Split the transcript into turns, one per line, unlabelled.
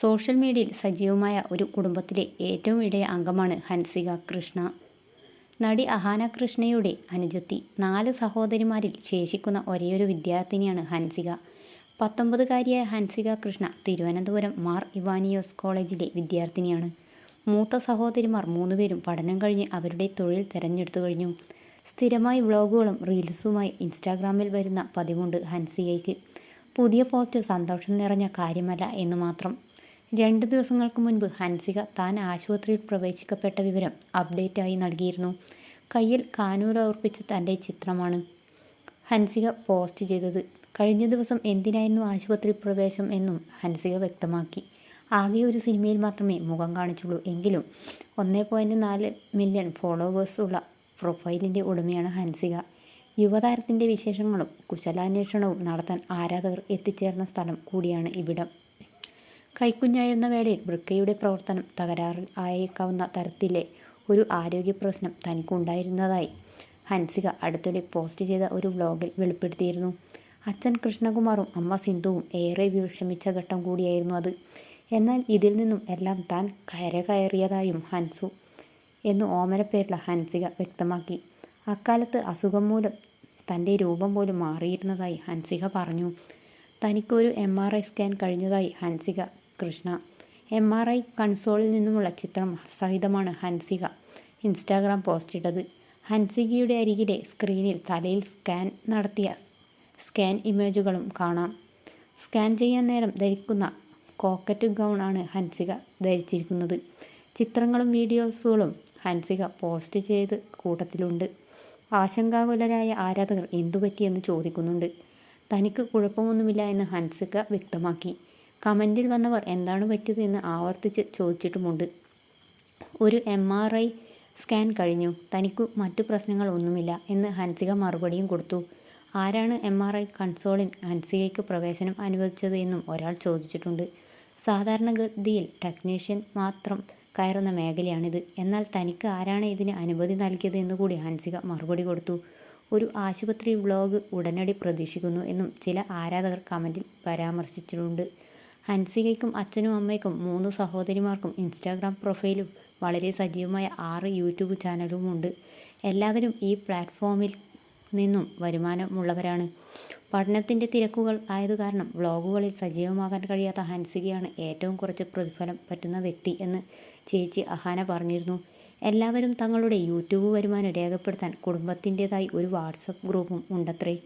Social മീഡിയയിൽ സജീവമായ ഒരു കുടുംബത്തിലെ ഏറ്റവും ഇടയ അംഗമാണ് ഹൻസിക കൃഷ്ണ. നടി അഹാന കൃഷ്ണയുടെ അനുജത്തി നാല് സഹോദരിമാരിൽ ശേഷിക്കുന്ന ഒരേയൊരു വിദ്യാർത്ഥിനിയാണ് ഹൻസിക. പത്തൊമ്പതുകാരിയായ ഹൻസിക കൃഷ്ണ തിരുവനന്തപുരം മാർ ഇവാനിയോസ് കോളേജിലെ വിദ്യാർത്ഥിനിയാണ്. മൂത്ത സഹോദരിമാർ മൂന്നുപേരും പഠനം കഴിഞ്ഞ് അവരുടെ തൊഴിൽ തിരഞ്ഞെടുത്തു കഴിഞ്ഞു. സ്ഥിരമായി വ്ളോഗുകളും റീൽസുമായി ഇൻസ്റ്റാഗ്രാമിൽ വരുന്ന പതിവുണ്ട് ഹൻസികയ്ക്ക്. പുതിയ പോസ്റ്റ് സന്തോഷം നിറഞ്ഞ കാര്യമല്ല എന്ന് മാത്രം രണ്ട് ദിവസങ്ങൾക്ക് മുൻപ് ഹൻസിക താൻ ആശുപത്രിയിൽ പ്രവേശിക്കപ്പെട്ട വിവരം അപ്ഡേറ്റായി നൽകിയിരുന്നു. കയ്യിൽ കാനൂർ തന്റെ ചിത്രമാണ്. ഹൻസിക പോസ്റ്റ് ചെയ്തത് കഴിഞ്ഞ ദിവസം എന്തിനായിരുന്നു ആശുപത്രി പ്രവേശം? എന്നും ഹൻസിക വ്യക്തമാക്കി. ആകെ ഒരു സിനിമയിൽ മാത്രമേ മുഖം കാണിച്ചുള്ളൂ. എങ്കിലും ഒന്നേ പോയിന്റ് നാല് മില്യൺ ഫോളോവേഴ്സുള്ള പ്രൊഫൈലിന്റെ ഉടമയാണ് ഹൻസിക. യുവതാരത്തിന്റെ വിശേഷങ്ങളും കുശലാന്വേഷണവും നടത്താൻ ആരാധകർ എത്തിച്ചേർന്ന സ്ഥലം കൂടിയാണ് ഇവിടം. കൈക്കുഞ്ഞായിരുന്ന വേളയിൽ വൃക്കയുടെ പ്രവർത്തനം തകരാറിൽ ആയേക്കാവുന്ന തരത്തിലെ ഒരു ആരോഗ്യ പ്രശ്നം തനിക്കുണ്ടായിരുന്നതായി ഹൻസിക അടുത്തിടെ പോസ്റ്റ് ചെയ്ത ഒരു വ്ലോഗിൽ വെളിപ്പെടുത്തിയിരുന്നു. അച്ഛൻ കൃഷ്ണകുമാറും അമ്മ സിന്ധുവും ഏറെ വിഷമിച്ച ഘട്ടം കൂടിയായിരുന്നു അത്. എന്നാൽ ഇതിൽ നിന്നും എല്ലാം താൻ കയറിയതായും ഹൻസു എന്ന് ഓമനപ്പേരുള്ള ഹൻസിക വ്യക്തമാക്കി. അക്കാലത്ത് അസുഖം മൂലം തന്റെ രൂപം പോലും മാറിയിരുന്നതായി ഹൻസിക പറഞ്ഞു. തനിക്കൊരു എം ആർ ഐ സ്കാൻ കഴിഞ്ഞതായി Hansika Krishna. M R I കൺസോളിൽ നിന്നുമുള്ള ചിത്രം സഹിതമാണ് ഹൻസിക. ഇൻസ്റ്റാഗ്രാം പോസ്റ്റ് ഇട്ടത്. ഹൻസികയുടെ അരികിലെ സ്ക്രീനിൽ തലയിൽ സ്കാൻ നടത്തിയ സ്കാൻ ഇമേജുകളും കാണാം. സ്കാൻ ചെയ്യാൻ നേരം ധരിക്കുന്ന കോക്കറ്റ് ഗൗൺ ആണ് ഹൻസിക ധരിച്ചിരിക്കുന്നത്. ചിത്രങ്ങളും വീഡിയോസുകളും ഹൻസിക പോസ്റ്റ് ചെയ്ത് കൂട്ടത്തിലുണ്ട്. ആശങ്കാകുലരായ ആരാധകർ എന്തുപറ്റിയെന്ന് ചോദിക്കുന്നുണ്ട്. തനിക്ക് കുഴപ്പമൊന്നുമില്ല എന്ന് ഹൻസിക വ്യക്തമാക്കി. കമന്റിൽ വന്നവർ എന്താണ് പറ്റിയത് എന്ന് ആവർത്തിച്ച് ചോദിച്ചിട്ടുമുണ്ട്. ഒരു എം ആർ ഐ സ്കാൻ കഴിഞ്ഞു. തനിക്കു മറ്റു പ്രശ്നങ്ങൾ ഒന്നുമില്ല എന്ന് ഹൻസിക മറുപടിയും കൊടുത്തു. ആരാണ് എം ആർ ഐ കൺസോളിൽ ഹൻസികയ്ക്ക് പ്രവേശനം അനുവദിച്ചത് എന്നും ഒരാൾ ചോദിച്ചിട്ടുണ്ട്. സാധാരണഗതിയിൽ ടെക്നീഷ്യൻ മാത്രം കയറുന്ന മേഖലയാണിത്. എന്നാൽ തനിക്ക് ആരാണ് ഇതിന് അനുമതി നൽകിയത് എന്നുകൂടി ഹൻസിക മറുപടി കൊടുത്തു. ഒരു ആശുപത്രി വ്ലോഗ് ഉടനടി പ്രതീക്ഷിക്കുന്നു എന്നും ചില ആരാധകർ കമന്റിൽ പരാമർശിച്ചിട്ടുണ്ട്. ഹൻസികയ്ക്കും അച്ഛനും അമ്മയ്ക്കും മൂന്ന് സഹോദരിമാർക്കും ഇൻസ്റ്റാഗ്രാം പ്രൊഫൈലും വളരെ സജീവമായ ആറ് യൂട്യൂബ് ചാനലുമുണ്ട്. എല്ലാവരും ഈ പ്ലാറ്റ്ഫോമിൽ നിന്നും വരുമാനമുള്ളവരാണ്. പഠനത്തിന്റെ തിരക്കുകൾ ആയതു കാരണം വ്ളോഗുകളിൽ സജീവമാകാൻ കഴിയാത്ത ഹൻസികയാണ് ഏറ്റവും കുറച്ച് പ്രതിഫലം പറ്റുന്ന വ്യക്തി എന്ന് ചേച്ചി അഹാന പറഞ്ഞിരുന്നു. എല്ലാവരും തങ്ങളുടെ യൂട്യൂബ് വരുമാനം രേഖപ്പെടുത്താൻ കുടുംബത്തിന്റെതായി ഒരു വാട്സപ്പ് ഗ്രൂപ്പും ഉണ്ടത്രേ.